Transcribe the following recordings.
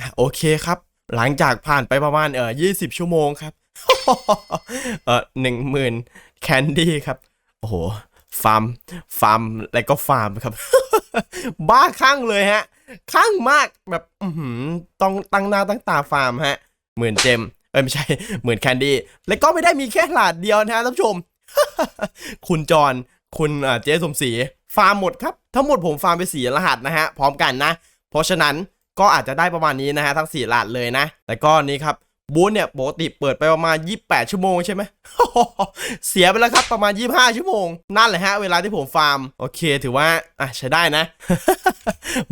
อะโอเคครับ หลังจากผ่านไปประมาณเอ่อยี่สิบชั่วโมงครับเออหนึ่งหมื่นแคนดี้ครับ โอ้โหฟาร์มฟาร์มแล้วก็ฟาร์มครับ บ้าคลั่งเลยฮะคลั่งมากแบบต้องตั้งหน้าตั้งตาฟาร์มฮะหมื่นเจมเอ้ยไม่ใช่หมื่นแคนดี้แล้วก็ไม่ได้มีแค่หลาดเดียวนะฮะท่านผู้ชม คุณจรคุณเจ๊สมศรีฟาร์มหมดครับ ทั้งหมดผมฟาร์มไปสี่รหัสนะฮะ พร้อมกันนะ เพราะฉะนั้น ก็อาจจะได้ประมาณนี้นะฮะทั้งสี่รหัสเลยนะแล้วก็นี่ครับบูธเนี่ยปกติเปิดไปประมาณ 28 ชั่วโมงใช่ไหม เสียไปแล้วครับประมาณ 25 ชั่วโมง นั่นแหละฮะ เวลาที่ผมฟาร์ม โอเคถือว่า อะ ใช้ได้นะ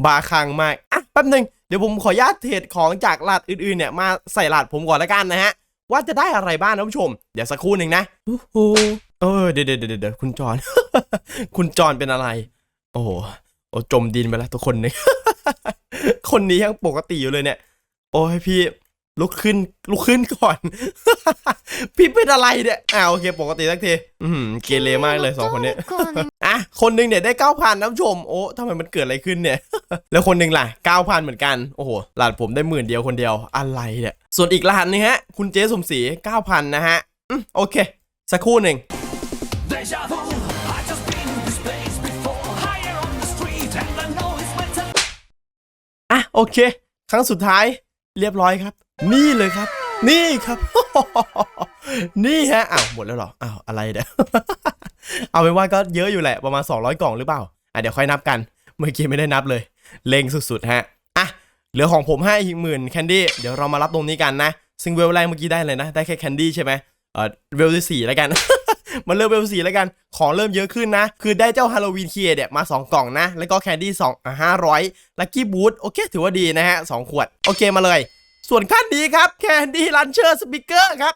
บาคังมาก อะ แป๊บหนึงเดี๋ยวผมขออนุญาตเทรดของจากหลาดอื่นๆเนี่ย มาใส่หลาดผมก่อนละกันนะฮะ ว่าจะได้อะไรบ้างนะผู้ชม เดี๋ยวสักครู่หนึ่งนะโอ้โหเออเดี๋ยวเดี๋ยวเดี๋ยวเดี๋ยวคุณจอน คุณจอนเป็นอะไร โอ้ โอ้จมดินไปแล้วทุกคนเนี่ยคนนี้ยังปกติอยู่เลยเนี่ย โอ้ยพี่ลุกขึ้นลุกขึ้นก่อน พี่เป็นอะไรเนี่ยอ่าวโอเค ปกติสักทีอือหือเกเรมากเลยสองคนเนี้ยอะคนหนึ่งเนี่ยได้เก้าพันน้ำชมโอ้ทำไมมันเกิดอะไรขึ้นเนี่ย แล้วคนหนึ่งล่ะเก้าพันเหมือนกันโอ้โหหลานผมได้หมื่นเดียวคนเดียวอะไรเนี่ยส่วนอีกรหัสนึงฮะ คุณเจ๊สมศรีเก้าพันนะฮะอืมโอเค สักครู่หนึ่ง โอเค ครั้งสุดท้ายเรียบร้อยครับ นี่เลยครับ นี่ครับ นี่ฮะอ้าวหมดแล้วเหรออ้าวอะไรเนี่ยเอาเป็นว่าก็เยอะอยู่แหละประมาณ 200 กล่องหรือเปล่าอะเดี๋ยวค่อยนับกัน เมื่อกี้ไม่ได้นับเลย เล็งสุดๆฮะอะเหลือของผมให้อีกหมื่นแคนดี้เดี๋ยวเรามารับตรงนี้กันนะซึ่งเวลแรกเมื่อกี้ได้เลยนะ ได้แค่แคนดี้ใช่ไหมเออเวลที่สี่แล้วกัน มันเริ่มเวลสีแล้วกัน ของเริ่มเยอะขึ้นนะ คือได้เจ้าฮาโลวีนเคียเนี่ยมา 2 กล่องนะ แล้วก็แคนดี้สองอะห้าร้อยลัคกี้บูทโอเค ถือว่าดีนะฮะสองขวด โอเคมาเลย ส่วนขั้นนี้ครับแคนดี้ลันเชอร์สปิเกอร์ครับ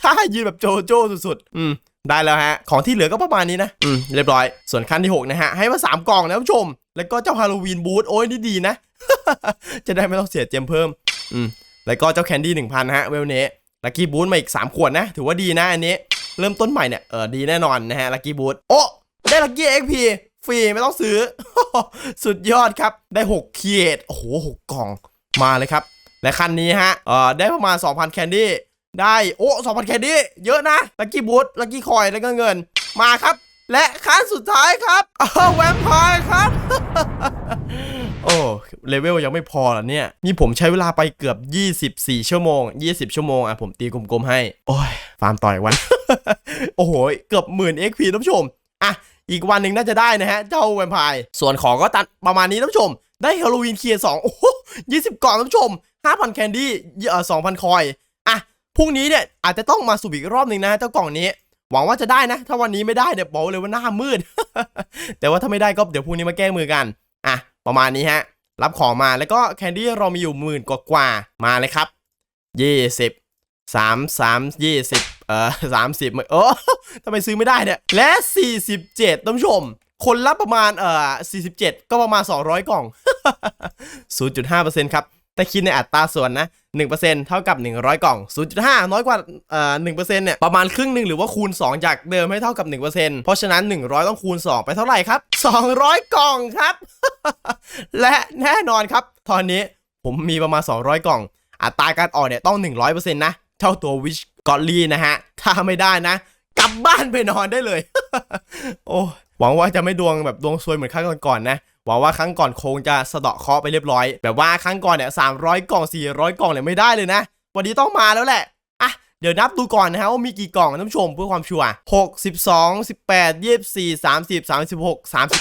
ถ้ายืนแบบโจโจ้สุดๆ อืมได้แล้วฮะ ของที่เหลือก็ประมาณนี้นะ อืม เรียบร้อย ส่วนขั้นที่ 6 นะฮะ ให้มา 3 กล่องนะผู้ชม แล้วก็เจ้าฮาโลวีนบูทโอ้ยนี่ดีนะ จะได้ไม่ต้องเสียเจมเพิ่ม อืม แล้วก็เจ้าแคนดี้หนึ่งพันฮะ เวลเนสลัคกี้บูทมาอีก 3 ขวดนะ ถือว่าดีนะอันนี้ เริ่มต้นใหม่เนี่ยเออดีแน่นอนนะฮะลัคกี้บูทโอ้ได้ลัคกี้เอ็กพีฟรีไม่ต้องซื้อ สุดยอดครับ ได้6เคียดโอ้โหหกกล่องมาเลยครับ และคันนี้ฮะเออได้ประมาณ 2,000 แคนดี้ได้โอ้2,000 แคนดี้เยอะนะลัคกี้บูทลัคกี้คอยแล้วก็เงินมาครับ และขั้นสุดท้ายครับอ้าวแวมไพร์ครับ โอ้เลเวลยังไม่พอเหรอเนี่ยนี่ผมใช้เวลาไปเกือบ 24 ชั่วโมง 20 ชั่วโมงอะผมตีกลมๆให้ โอ้ย ฟาร์มต่อยวัน โอ้โห เกือบหมื่น XP ท่านผู้ชม อะ อีกวันหนึ่งน่าจะได้นะฮะ เจ้าแวมไพร์ส่วนของก็ตัดประมาณนี้ท่านผู้ชม ได้ฮาโลวีนเคียร์สองโอ้โหยี่สิบกล่องท่านผู้ชมห้าพันแคนดี้เอ่อสองพันคอยอะพรุ่งนี้เนี่ยอาจจะต้องมาสุ่มอีกรอบหนึ่งนะเจ้ากล่องนี้หวังว่าจะได้นะ ถ้าวันนี้ไม่ได้เนี่ยบอกเลยว่าหน้ามืด แต่ว่าถ้าไม่ได้ก็เดี๋ยวพรุ่งนี้มาแก้มือกัน อะ ประมาณนี้ฮะ รับของมาแล้วก็แคนดี้เรามีอยู่หมื่นกว่าๆมาเลยครับยี่สิบสามสามยี่สิบเอ่อสามสิบเออทำไมซื้อไม่ได้เนี่ย และ47ท่านผู้ชม คนละประมาณเอ่อสี่สิบเจ็ดก็ประมาณสองร้อยกล่องศูนย์จุดห้าเปอร์เซ็นต์ครับ แต่คิดในอัตราส่วนนะ 1%เท่ากับ 100 กล่อง 0.5 น้อยกว่าเอ่อ1%เนี่ยประมาณครึ่งหนึ่งหรือว่าคูณ 2 จากเดิมให้เท่ากับ 1%เพราะฉะนั้น 100 ต้องคูณ 2 ไปเท่าไหร่ครับ 200 กล่องครับ และแน่นอนครับ ตอนนี้ผมมีประมาณ 200 กล่อง อัตราการออกเนี่ยต้อง 100%นะเท่าตัววิชกอลลี่นะฮะ ถ้าไม่ได้นะ กลับบ้านไปนอนได้เลย โอ้หวังว่าจะไม่ดวงแบบดวงซวยเหมือนครั้งก่อนๆนะ หวังว่าครั้งก่อนคงจะสะเดาะเคาะไปเรียบร้อย แบบว่าครั้งก่อนเนี่ยสามร้อยกล่องสี่ร้อยกล่องเนี่ยไม่ได้เลยนะ วันนี้ต้องมาแล้วแหละอะเดี๋ยวนับดูก่อนนะฮะว่ามีกี่กล่องท่านผู้ชมเพื่อความชัวร์หกสิบสองสิบแปดยี่สิบสี่สามสิบสามสิบหกสามสิบ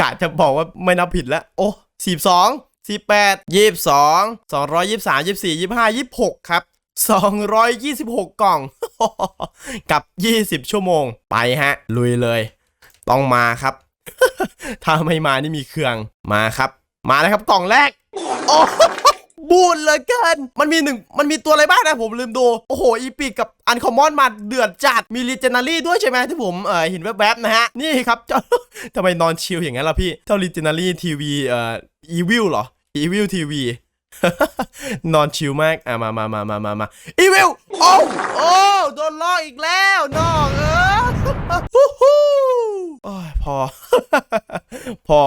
กะจะบอกว่าไม่นับผิดแล้วโอ้สิบสองสิบแปดยี่สิบสองสองร้อยยี่สิบสามยี่สิบสี่ยี่สิบห้ายี่สิบหกครับสองร้อยยี่สิบหกกล่อง กับยี่สิบชั่วโมง ไปฮะ ลุยเลย ต้องมาครับ ถ้าไม่มานี่มีเครื่องมาครับ มาแล้วครับกล่องแรกโอ้บูดเลือเกิน มันมีหนึ่งมันมีตัวอะไรบ้างนะผมลืมดู โอ้โห อีปีกกับอันคอมมอนมาเดือดจัด มีลีเจนารี่ด้วยใช่ไหมที่ผมเออเห็นแวบๆนะฮะ นี่ครับเจ้าทำไมนอนชิลอย่างนั้นล่ะพี่ เจ้าลีเจนารี่ทีวีเอ่ออีวิลเหรออีวิลทีวีนอนชิลมาก อะมามามามามามาอีวิลโอ้โอ้โดนล่ออีกแล้วน้องเออฮู้ฮู้โอ้ยพอ พอ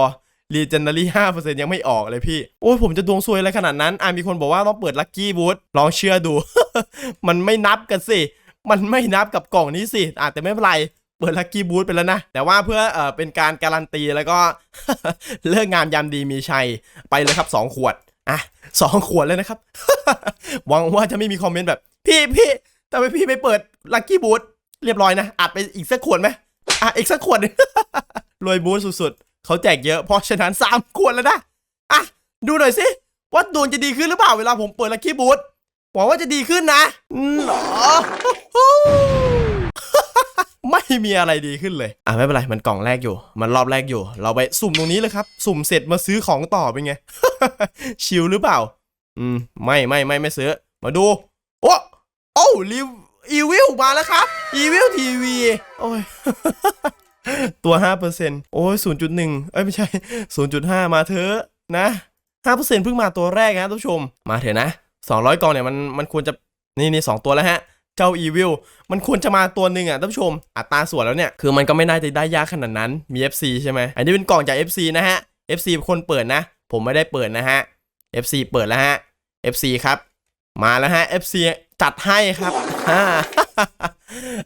รีเจนเนารี่ห้าเปอร์เซ็นต์ยังไม่ออกเลยพี่ โอ้ยผมจะดวงซวยอะไรขนาดนั้น อะมีคนบอกว่าต้องเปิดลัคกี้บูธลองเชื่อดู มันไม่นับกันสิ มันไม่นับกับกล่องนี้สิอะแต่ไม่เป็นไร เปิดลัคกี้บูธไปแล้วนะ แต่ว่าเพื่อเอ่อเป็นการการันตีแล้วก็ เลิกงามยามดีมีชัย ไปเลยครับ 2 ขวด อะสองขวดเลยนะครับ หวังว่าจะไม่มีคอมเมนต์แบบ พี่พี่ทำไมพี่ไม่เปิดลัคกี้บูธเรียบร้อยนะอัดไปอีกสักขวดไหมอะอีกสักขวดหนึ่ง รวยบูธสุดๆเขาแจกเยอะเพราะฉะนั้นสามขวดแล้วนะ อะ ดูหน่อยสิว่าดวงจะดีขึ้นหรือเปล่าเวลาผมเปิดลัคกี้บูธหวังว่าจะดีขึ้นนะหรอไม่มีอะไรดีขึ้นเลย อะไม่เป็นไร มันกล่องแรกอยู่ มันรอบแรกอยู่ เราไปสุ่มตรงนี้เลยครับ สุ่มเสร็จมาซื้อของต่อเป็นไง ชิลหรือเปล่า อืม ไม่ไม่ไม่ไม่ซื้อ มาดู โอ้ โอ้รีอีวิลมาแล้วครับ อีวิลทีวี โอ้ย ตัว 5%โอ้ย 0.1 เอ้ย ไม่ใช่ 0.5 มาเถอะนะ5%เพิ่งมาตัวแรกนะท่านผู้ชม มาเถอะนะ 200กล่องเนี่ย มันมันควรจะ นี่นี่สองตัวแล้วฮะ เจ้าอีวิลมันควรจะมาตัวหนึ่งอะท่านผู้ชม อัตราส่วนแล้วเนี่ย คือมันก็ไม่น่าจะได้ยากขนาดนั้น มี FC ใช่ไหมอันนี้เป็นกล่องจาก FC นะฮะ FC เป็นคนเปิดนะ ผมไม่ได้เปิดนะฮะ FC เปิดแล้วฮะ FC ครับ มาแล้วฮะ FC จัดให้ครับ อ่า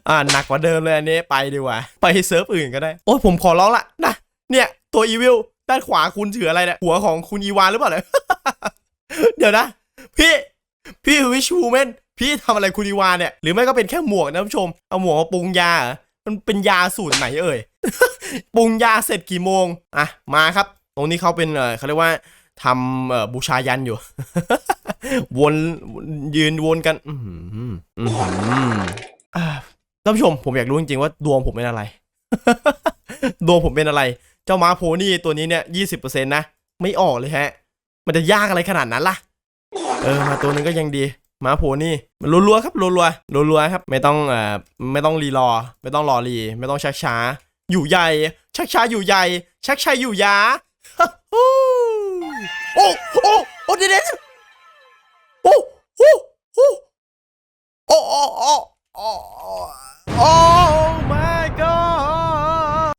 อ่าหนักกว่าเดิมเลยอันนี้ไปดีกว่า ไปเซิร์ฟอื่นก็ได้ โอ้ยผมขอร้องละนะเนี่ยตัวอีวิลด้านขวาคุณถืออะไรเนี่ยหัวของคุณอีวานหรือเปล่าเนี่ยเดี๋ยวนะ พี่พี่วิชูแมนพี่ทำอะไรคุณอีวานเนี่ยหรือไม่ก็เป็นแค่หมวกนะท่านผู้ชมเอาหมวกมาปรุงยาเหรอมันเป็นยาสูตรไหนเอ่ยปรุงยาเสร็จกี่โมงอะมาครับ ตรงนี้เขาเป็นเออเขาเรียกว่าทำบูชายันอยู่ วนยืนวนกัน อือหืออื้อหืออ่าท่านผู้ชมผมอยากรู้จริงๆว่าดวงผมเป็นอะไร ดวงผมเป็นอะไร เจ้าม้าโพนี่ตัวนี้เนี่ยยี่สิบเปอร์เซ็นต์นะ ไม่ออกเลยฮะ มันจะยากอะไรขนาดนั้นล่ะ เออ มาตัวนึงก็ยังดีม้าโพนี่มันรัวๆครับรัวๆรัวๆครับ ไม่ต้องเอ่อไม่ต้องรีรอ ไม่ต้องรอรี ไม่ต้องชักช้า อยู่ใหญ่ ชักช้าอยู่ใหญ่ ชักชัยอยู่ยาโอ้โอ้โอ้เดี๋ยวเดี๋ยว โอ้โอ้โอ้โอ้โอ้โอ้โอ้โอ้ my god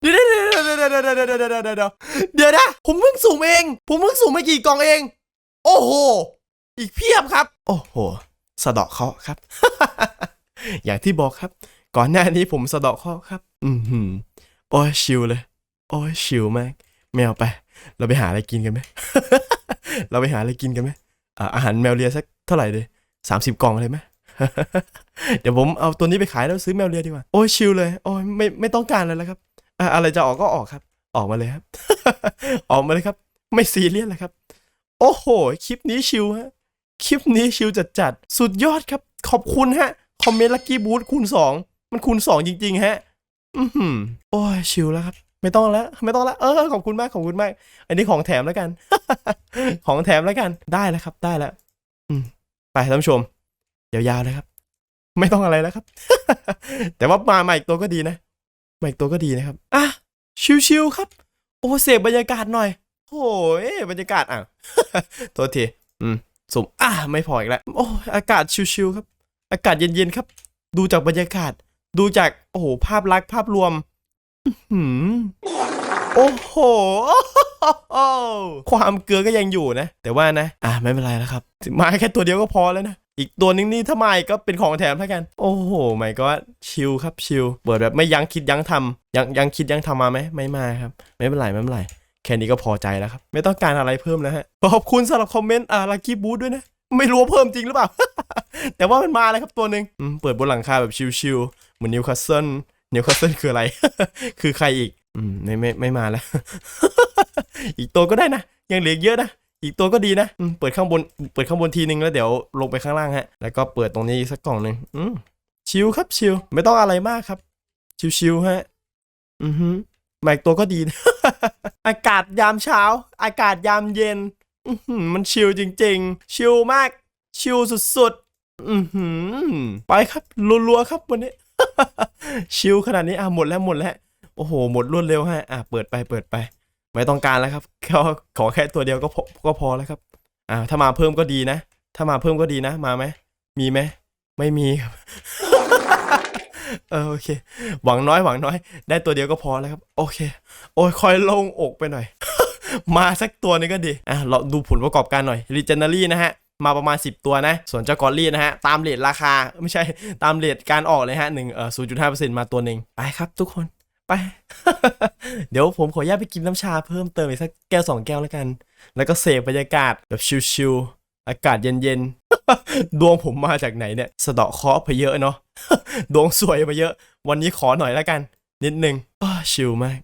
เดี๋ยวเดี๋ยวเดี๋ยวเดี๋ยวเดี๋ยวเดี๋ยวเดี๋ยวเดี๋ยวเดี๋ยวเดี๋ยวนะผมเพิ่งสุ่มเอง ผมเพิ่งสุ่มไม่กี่กล่องเอง โอ้โห อีกเพียบครับ โอ้โห สะเดาะเคราะห์ครับ อย่างที่บอกครับ ก่อนหน้านี้ผมสะเดาะเคราะห์ครับ อือหือโอ้ยชิลเลย โอ้ยชิลมาก ไม่เอาไป เราไปหาอะไรกินกันไหม เราไปหาอะไรกินกันไหมอ่าอาหารแมวเลียสักเท่าไหร่เลยสามสิบกล่องเลยไหมเดี๋ยวผมเอาตัวนี้ไปขายแล้วซื้อแมวเลียดีกว่า โอ้ยชิลเลย โอ้ยไม่ไม่ต้องการอะไรแล้วครับอะอะไรจะออกก็ออกครับ ออกมาเลยครับ ออกมาเลยครับ ไม่ซีเรียสเลยครับ โอ้โห คลิปนี้ชิลฮะ คลิปนี้ชิลจัดจัดสุดยอดครับ ขอบคุณฮะ คอมเมนต์ลักกี้บูธคูณสอง มันคูณสองจริง ๆ ฮะ อือหือโอ้ยชิลแล้วครับ ไม่ต้องแล้ว ไม่ต้องแล้วเออขอบคุณมากขอบคุณมาก อันนี้ของแถมแล้วกัน ของแถมแล้วกันได้แล้วครับ ได้แล้ว อืม ไปท่านผู้ชมยาวๆเลยครับ ไม่ต้องอะไรแล้วครับ แต่ว่ามาใหม่อีกตัวก็ดีนะมาอีกตัวก็ดีนะครับอะชิวๆครับ โอ้เสพบรรยากาศหน่อยโอ้ยบรรยากาศอะโทษทีอืมสุ่มอะไม่พออีกแล้วโอ้อากาศชิวๆครับ อากาศเย็นๆครับ ดูจากบรรยากาศ ดูจากโอ้โหภาพลักษณ์ภาพรวม หือโอ้โห ความเกลือก็ยังอยู่นะ แต่ว่านะ อะไม่เป็นไรแล้วครับ มาแค่ตัวเดียวก็พอแล้วนะ อีกตัวนึงนี่ถ้ามาอีกก็เป็นของแถมแล้วกัน โอ้โหไม่ก็ชิลครับชิลเปิดแบบไม่ยั้งคิดยั้งทำยังยังคิดยั้งทำมาไหมไม่มาครับ ไม่เป็นไรไม่เป็นไร แค่นี้ก็พอใจแล้วครับ ไม่ต้องการอะไรเพิ่มแล้วฮะ ขอบคุณสำหรับคอมเมนต์อ่าลักกี้บูธด้วยนะ ไม่รู้ว่าเพิ่มจริงหรือเปล่า แต่ว่ามันมาแล้วครับตัวหนึ่งเปิดบนหลังคาแบบชิลๆเหมือนนิวคาสเซิล นิวคาสเซิลคืออะไร คือใครอีก อืมไม่ไม่ไม่มาแล้ว อีกตัวก็ได้นะ ยังเหลือเยอะนะ อีกตัวก็ดีนะเปิดข้างบน เปิดข้างบนทีนึงแล้วเดี๋ยวลงไปข้างล่างฮะ แล้วก็เปิดตรงนี้อีกสักกล่องหนึ่งอืมชิลครับชิลไม่ต้องอะไรมากครับ ชิลๆฮะ อือฮึมาอีกตัวก็ดีนะอากาศยามเช้า อากาศยามเย็น อืมันชิลจริง ๆ ชิลมาก ชิลสุดๆ อือหือ ไปครับรัวๆครับวันนี้ ชิลขนาดนี้อะหมดแล้วหมดแล้ว โอ้โห หมดรวดเร็วฮะอะเปิดไปเปิดไป ไม่ต้องการแล้วครับก็ขอแค่ตัวเดียวก็พอก็พอแล้วครับอ่าถ้ามาเพิ่มก็ดีนะ ถ้ามาเพิ่มก็ดีนะ มาไหมมีไหมไม่มีครับเออโอเค หวังน้อยหวังน้อย ได้ตัวเดียวก็พอแล้วครับ โอเค โอ้ยคอยลงอกไปหน่อย มาสักตัวนึงก็ดีอะเราดูผลประกอบการหน่อย r e g e n a r y นะฮะ มาประมาณ 10 ตัวนะ ส่วนเจ้ากอลลี่นะฮะ ตามเลทราคาไม่ใช่ตามเลทการออกเลยฮะหนึ่งเอ่อศูนย์จุดห้าเปอร์เซ็นต์มาตัวหนึ่งไปครับทุกคนไป เดี๋ยวผมขออนุญาตไปกินน้ำชาเพิ่มเติมอีกสักแก้วสองแก้วแล้วกัน แล้วก็เสพบรรยากาศแบบชิลๆอากาศเย็นๆ ดวงผมมาจากไหนเนี่ยสะเดาะเคาะไปเยอะเนาะดวงสวยไปเยอะ วันนี้ขอหน่อยแล้วกัน นิดนึงชิลมาก